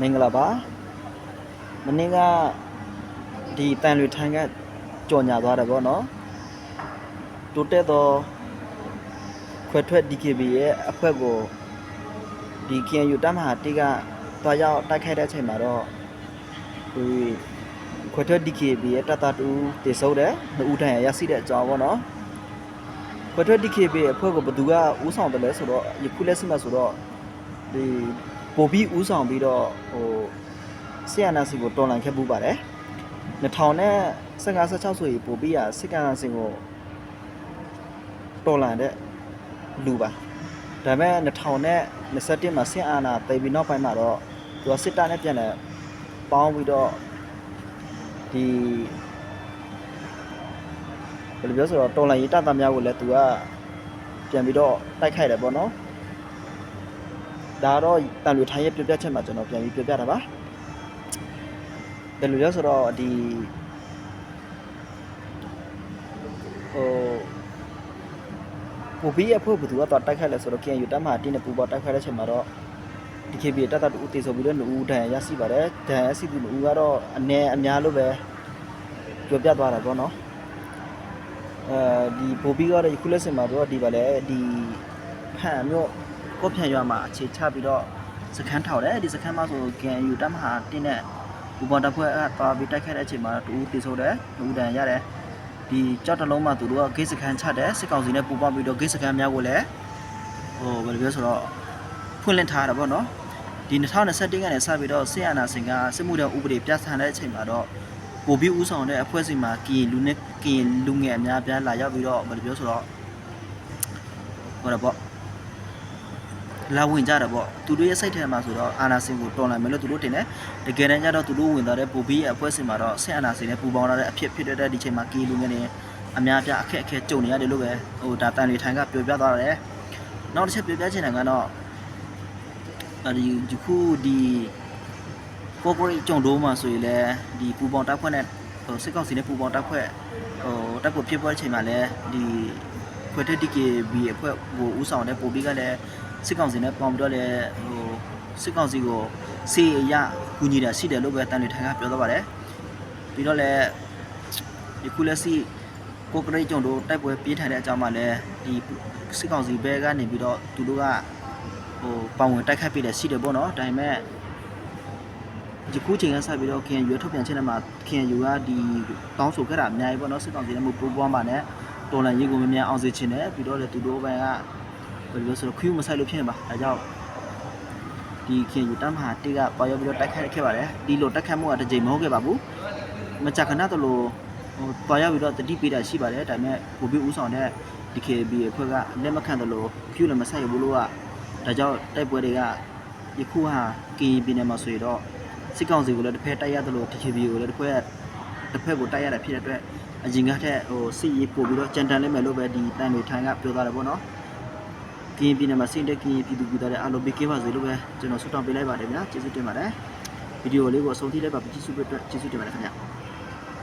မင်္ဂလာပါမနေ့ကဒီတန်လွေထိုင်းကကြော်ညာသွားတယ်ဗောနော်တိုးတက်တော့ခွဲထွက် DKB ရဲ့အဖွဲ့ကိုဒီ KNU တပ်မဟာတိကတွားရောက်တိုက်ခိုက်တဲ့အချိန်မှာတော့ဒီခွဲထွက် DKB ရဲ့တပ်သားတူတေဆုံးတယ်နှစ်ဦးထံရရရှိတဲ့အကြောင်းဗောနော်ခွဲထွက် DKB ရဲ့အဖွဲ့ကိုဘယ်သူကဦးဆောင်တယ်လဲဆိုတော့ယခုလက်ရှိမှာဆိုတော့ဒီ ပိုပြီးဦးဆောင်ပြီးတော့ဟိုဆီယနာစီကိုတော်လန်ခဲ့ပူပါတယ်2000နဲ့15 16ဆိုရင်ပိုပြီးရစစ်ကန်စင်ကိုတော်လန်တဲ့လူပါဒါပေမဲ့2000နဲ့21မှာဆင်အာနာတိတ်ပြီးနောက်ပိုင်းမှာတော့သူကစစ်တပ်နဲ့ပြန်လဲပေါင်းပြီးတော့ဒီဘယ်လိုပြောဆိုတော့တော်လန်ရေးတပ်သားများကိုလည်းသူကပြန်ပြီးတော့တိုက်ခိုက်တယ်ပေါ့နော် ဒါတော့တန်လွေထိုင်းရဲ့ပြပြချက်မှာကျွန်တော်ပြန်ပြီးပြပြတာပါဘယ်လိုလဲဆိုတော့ဒီဟိုပူပြီးအဖို့ဘယ်သူကတော့တိုက်ခိုက်လဲဆိုတော့ KNU တပ်မှတင်းနဲ့ပူပေါ်တိုက်ခိုက်တဲ့ချိန်မှာတော့ DKB တပ်သားတူတေဆိုပြီးတော့လူဦးဒဏ်ရာရရှိပါတယ်ဒဏ်ရာရရှိသူလူဦးကတော့အနည်းအများလို့ပဲပြောပြသွားတာပေါ့နော်အဲဒီပိုပြီးကတော့ခုလက်စင်မှာတော့ဒီပါလေဒီဖန်မြို့ ကိုဖြန်ရွာမှာအခြေချပြီးတော့စခန်းထောက်တယ်ဒီစခန်းမှာဆို KNU တပ်မဟာတင်းနဲ့ဘူပေါ်တပ်ဖွဲ့ကသွားပြီးတိုက်ခိုက်တဲ့အချိန်မှာတူတေဆိုတယ်လူဦးဒဏ်ရာရတယ်ဒီကြောက်တလုံးမှာသူတို့ကဂိတ်စခန်းချတယ်စစ်ကောင်စီနဲ့ပူပေါင်းပြီးတော့ဂိတ်စခန်းများကိုလည်းဟိုဘယ်လိုပြောဆိုတော့ဖွင့်လှစ်ထားတာပေါ့နော်ဒီ2021ကနေစပြီးတော့ဆေးရနာစင်ကစစ်မှုထမ်းဥပဒေပြဋ္ဌာန်းတဲ့အချိန်မှာတော့ပိုပြီးဥဆောင်တဲ့အဖွဲ့အစည်းမှာကရင်လူနဲ့ကရင်လူငယ်အများအပြားလာရောက်ပြီးတော့ဘယ်လိုပြောဆိုတော့ဟောတော့ပေါ့ လာဝင်ကြတယ်ပေါ့သူတို့ရဲ့စိတ်ထဲမှာဆိုတော့အာနာစင်ကိုတော်လာမယ်လို့သူတို့တင်တယ်တကယ်တမ်းကျတော့သူတို့ဝင်သွားတဲ့ပိုပြီးရဲ့အဖွဲ့အစည်းမှာတော့ဆေးအာနာစင်နဲ့ပူပေါင်းလာတဲ့အဖြစ်ဖြစ်တဲ့ဒီချိန်မှာကရင်လူငယ်တွေအများအပြားအခက်အခဲကြုံနေရတယ်လို့ပဲဟိုဒါတန်တွေထိုင်ကပြောပြသွားတယ်နောက်တစ်ချက်ပြောပြချင်တာကတော့အဲဒီဒီခုဒီ corporate ကြုံတော့မှာဆိုရင်လည်းဒီပူပေါင်းတပ်ဖွဲ့နဲ့ဟိုစစ်ကောင်စီနဲ့ပူပေါင်းတပ်ဖွဲ့ဟိုတပ်ကိုဖြစ်ပွဲချိန်မှာလည်းဒီခွဲတက် DKB အဖွဲ့ကိုဦးဆောင်တဲ့ပိုပြီးကလည်း စစ်ကောင်စီနဲ့ပေါင်းပြီးတော့လည်းဟိုစစ်ကောင်စီကိုစေအရကူညီတာရှိတယ်လို့ပဲတန်လီထိုင်ကပြောတော့ပါတယ်ပြီးတော့လည်းဒီခုလက်ရှိကိုကရိတ်ကြုံတို့တိုက်ပွဲပြေးထိုင်တဲ့အကြောင်းမှလည်းဒီစစ်ကောင်စီဘဲကနေပြီးတော့သူတို့ကဟိုပောင်ဝင်တိုက်ခတ်ပြတယ်ရှိတယ်ပေါ့နော်ဒါပေမဲ့ဒီခုချိန်ကစပြီးတော့ KNU ထုတ်ပြန်ချက်နဲ့မှာ KNU ကဒီတောင်းဆိုခဲ့တာအများကြီးပေါ့နော်စစ်ကောင်စီနဲ့မပူးပေါင်းပါနဲ့တော်လန်ရေးကိုမမြန်အောင်စေချင်တယ်ပြီးတော့လေသူတို့ဘက်က ဘယ်လိုဆိုတော့ခွေးမဆိုင်လို့ဖြစ်နေပါဒါကြောင့်ဒီ KNU တမ်းမှာတေကပေါ်ရောက်ပြီးတော့တိုက်ခတ်ခဲ့ပါတယ်ဒီလိုတိုက်ခတ်မှုကတစ်ကြိမ်မဟုတ်ခဲ့ပါဘူးမကြခဏတလို့ဟိုပေါ်ရောက်ပြီးတော့တတိပေးတာရှိပါတယ်ဒါပေမဲ့ဘူဘီဦးဆောင်တဲ့ DKB အဖွဲ့ကလက်မခံတယ်လို့ Q လည်းမဆိုင်ဘူးလို့ကဒါကြောင့်တိုက်ပွဲတွေကယခုဟာကရင်ပြည်နယ်မှာဆိုရင်တော့စစ်ကောင်စီကိုလည်းတစ်ဖက်တိုက်ရတယ်လို့ TKB ကိုလည်းတစ်ဖက်တစ်ဖက်ကိုတိုက်ရတာဖြစ်တဲ့အတွက်အရင်ကထက်ဟိုစစ်ရေးပို့ပြီးတော့ကြံတန်လိမ့်မယ်လို့ပဲဒီတန်တွေထိုင်းကပြောသွားတယ်ပေါ့နော် ကရင်ပြည်နယ်မှာစိတ်တက်ကရင်ပြည်သူပြည်သားတွေအားလုံးဘေးကင်းပါစေလို့ပဲကျွန်တော်ဆုတောင်းပေးလိုက်ပါတယ်ဗျာကျေးဇူးတင်ပါတယ်ဗီဒီယိုလေးကိုအဆုံးထိလိုက်ပါကြည့်ရှုပေးအတွက်ကျေးဇူးတင်ပါတယ်ခင်ဗျာ